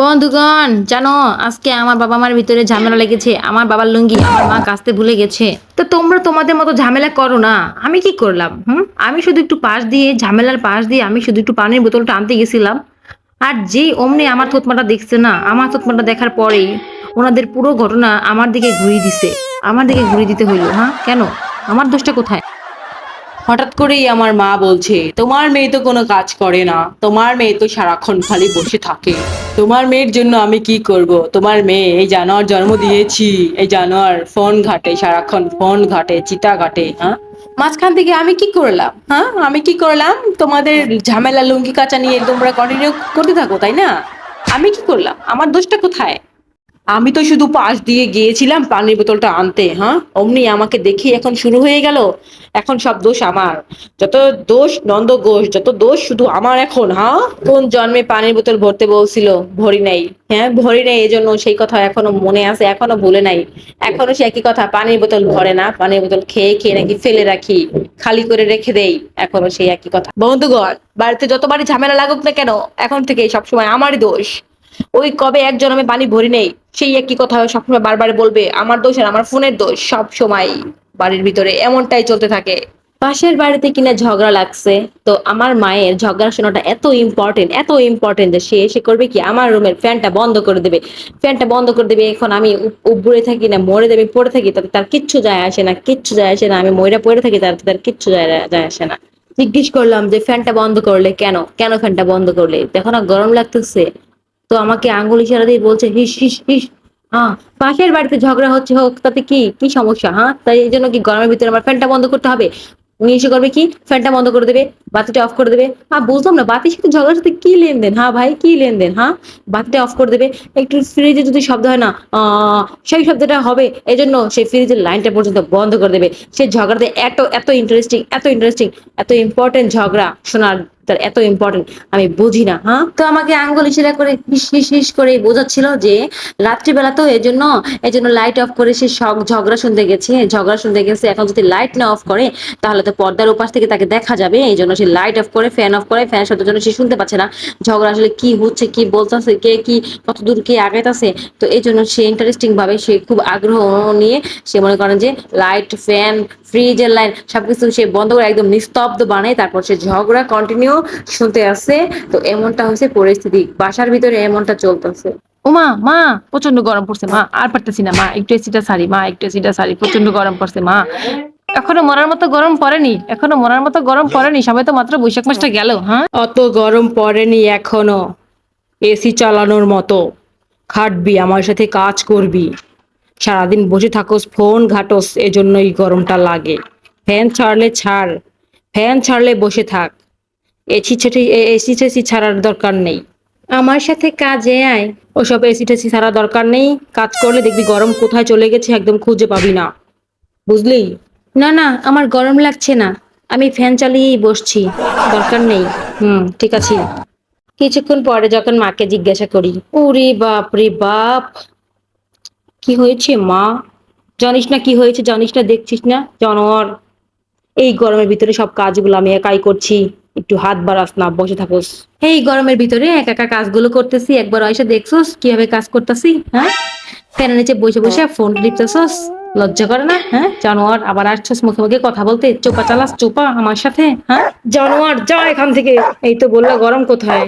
বন্ধুগণ, জানো, আজকে আমার বাবা মার ভিতরে ঝামেলা লেগেছে। আমার বাবার লুঙ্গি আমার মা কাচতে ভুলে গেছে। তো তোমরা তোমাদের মতো ঝামেলা করো না। আমি কি করলাম, হুম? আমি শুধু একটু পাশ দিয়ে, ঝামেলার পাশ দিয়ে আমি শুধু একটু পানির বোতলটা আনতে গেছিলাম। আর যেই অমনি আমার থতমাটা দেখছে না, আমার থতমাটা দেখার পরেই ওনাদের পুরো ঘটনা আমার দিকে ঘুরিয়ে দিছে। আমার দিকে ঘুরিয়ে দিতে হইল হ্যাঁ? কেন? আমার দোষটা কোথায়? হঠাৎ করেই আমার মা বলছে, তোমার মেয়ে তো কোনো কাজ করে না। তোমার মেয়ে তো সারাক্ষণ খালি বসে থাকে। তোমার মেয়ের জন্য আমি কি করব? তোমার মেয়ে এই জানোয়ার জন্ম দিয়েছি। এই জানোয়ার ফোন ঘাটে, সারাক্ষণ ফোন ঘাটে, চিতা ঘাটে হ্যাঁ? মাঝখান থেকে আমি কি করলাম হ্যাঁ? আমি কি করলাম? তোমাদের ঝামেলা লুঙ্গি কাঁচা নিয়ে তোমরা কন্টিনিউ করতে থাকো, তাই না? আমি কি করলাম? আমার দোষটা কোথায়? আমি তো শুধু পাশ দিয়ে গিয়েছিলাম পানির বোতলটা আনতে হ্যাঁ? অমনি আমাকে দেখি এখন শুরু হয়ে গেল। এখন সব দোষ আমার। যত দোষ নন্দ ঘোষ, যত দোষ শুধু আমার এখন হ্যাঁ? কোন জন্মে পানির বোতল ভরতে বলছিল? ভরি নাই হ্যাঁ? ভরি নাই এই জন্য সেই কথা এখনও মনে আছে, এখনও ভুলে নাই। এখনও সে একই কথা, পানির বোতল ভরে না, পানির বোতল খেয়ে খেয়ে নাকি ফেলে রাখি, খালি করে রেখে দেই, এখনও সেই একই কথা। বন্ধুগণ, বাড়িতে যতবারই ঝামেলা লাগুক না কেন, এখন থেকে সবসময় আমারই দোষ। ওই কবে এক জন্মে পানি ভরি নেই, সেই একই কথা সবসময় বারবার বলবে, আমার দোষ আর আমার ফোনের দোষ সব সময় বাড়ির ভিতরে। এমনটাই চলতে থাকে। পাশের বাড়িতে কিনা ঝগড়া লাগছে, তো আমার মায়ের ঝগড়া শোনাটা এত ইম্পর্টেন্ট এত ইম্পর্টেন্ট যে সে এসে করবে কি, আমার রুমের ফ্যানটা বন্ধ করে দেবে। ফ্যানটা বন্ধ করে দেবে, এখন আমি উপ- উপরে থাকি না, মরে দেবে, পড়ে থাকি, তাতে তার কিচ্ছু যায় আসে না, কিচ্ছু যায় আসে না, আমি ময়রা পড়ে থাকি তার তার কিচ্ছু যায় যায় আসে না। জিজ্ঞেস করলাম যে, ফ্যানটা বন্ধ করলে কেন? কেন ফ্যানটা বন্ধ করলে? দেখো না, গরম লাগতেছে। তো আমাকে আঙ্গুল ইশারা দিয়ে বলছে, হিস হিস হিস হ্যাঁ পাশের বাড়িতে ঝগড়া হচ্ছে হোক, তাতে কি কি সমস্যা হ্যাঁ? তাই এই জন্য কি গরমের ভিতরে আমার ফ্যানটা বন্ধ করতে হবে? উনি এসে করবে কি? ফ্যানটা বন্ধ করে দেবে, বাতিটা অফ করে দেবে। হ্যাঁ বুঝলাম না, বাতির সাথে ঝগড়ার সাথে কি লেনদেন? হ্যাঁ ভাই, কি লেনদেন হ্যাঁ? বাতিটা অফ করে দেবে। একটু ফ্রিজে যদি শব্দ হয় না সেই শব্দটা হবে এই জন্য সেই ফ্রিজের লাইনটা পর্যন্ত বন্ধ করে দেবে। সেই ঝগড়াতে এত এত ইন্টারেস্টিং এত ইন্টারেস্টিং এত ইম্পর্টেন্ট ঝগড়া শোনার তার এত ইম্পর্টেন্ট আমি বুঝি না হ্যাঁ? তো আমাকে আঙ্গুল ইশারা করে হিস হিস করে বোঝাচ্ছিল যে রাত্রিবেলা তো এই জন্য এই জন্য লাইট অফ করে সে সব ঝগড়া শুনতে গেছে, ঝগড়া শুনতে গেছে, এখন যদি লাইট না অফ করে, তাহলে তো পর্দার উপাস থেকে তাকে দেখা যাবে এই জন্য সে লাইট অফ করে ফ্যান অফ করে ফ্যান শব্দের জন্য সে শুনতে পাচ্ছে না, ঝগড়া আসলে কি হচ্ছে, কি বলতেছে, কে কি কত দূর কে আগাইতেছে, তো এই জন্য সে ইন্টারেস্টিং ভাবে সে খুব আগ্রহ নিয়ে সে মনে করেন যে লাইট ফ্যান ফ্রিজের লাইন সবকিছু সে বন্ধ করে একদম নিস্তব্ধ বানায় তারপর সে ঝগড়া কন্টিনিউ শুনতে আসছে তো এমনটা হচ্ছে পরিস্থিতি বাসার ভিতরে এমনটা চলতেছে। ওমা মা প্রচণ্ড গরম পড়ছে মা আর পারতেছি না মা একটু এসিটা সারি মা একটু এসিটা সারি প্রচণ্ড গরম পড়ছে মা। এখনও মরার মতো গরম পড়েনি এখনও মরার মতো গরম পড়েনি সবাই তো মাত্র বৈশাখ মাসটা গেল হ্যাঁ? অত গরম পড়েনি এখনও। এসি চালানোর মতো। খাটবি আমার সাথে কাজ করবি। সারাদিন বসে থাকোস ফোন ঘাটোস এজন্যই গরমটা লাগে। ফ্যান ছাড়লে ছাড় ফ্যান ছাড়লে বসে থাক। এসি ছেটি এসি টেসি ছাড়ার দরকার নেই। আমার সাথে কাজে আয়। ওসব এসি টেসি ছাড়া দরকার নেই। কাজ করলে দেখবি গরম কোথায় চলে গেছে একদম খুঁজে পাবি না। বুঝলি? না না আমার গরম লাগছে না। আমি ফ্যান চালিয়েই বসছি। দরকার নেই। হুম ঠিক আছে। কিছুক্ষণ পরে যখন মাকে জিজ্ঞাসা করি ওরে বাপ রে বাপ কি হয়েছে মা? জানিস না কি হয়েছে জানিস না দেখছিস না? জানোয়ার এই গরমের ভিতরে সব কাজগুলো আমি একাই করছি। একটু হাত বাড়াস না বসে থাকোস। এই গরমের ভিতরে একা একা কাজগুলো করতেছি একবার এসে দেখছোস কীভাবে কাজ করতেছি হ্যাঁ? ফ্যানের নিচে বসে বসে ফোন টিপতেছস লজ্জা করে না হ্যাঁ? জানোয়ার আবার আসছস মুখে মুখে কথা বলতে চোপা চালাস চোপা আমার সাথে হ্যাঁ? জানোয়ার যা এখান থেকে। এই তো বললা গরম কোথায়?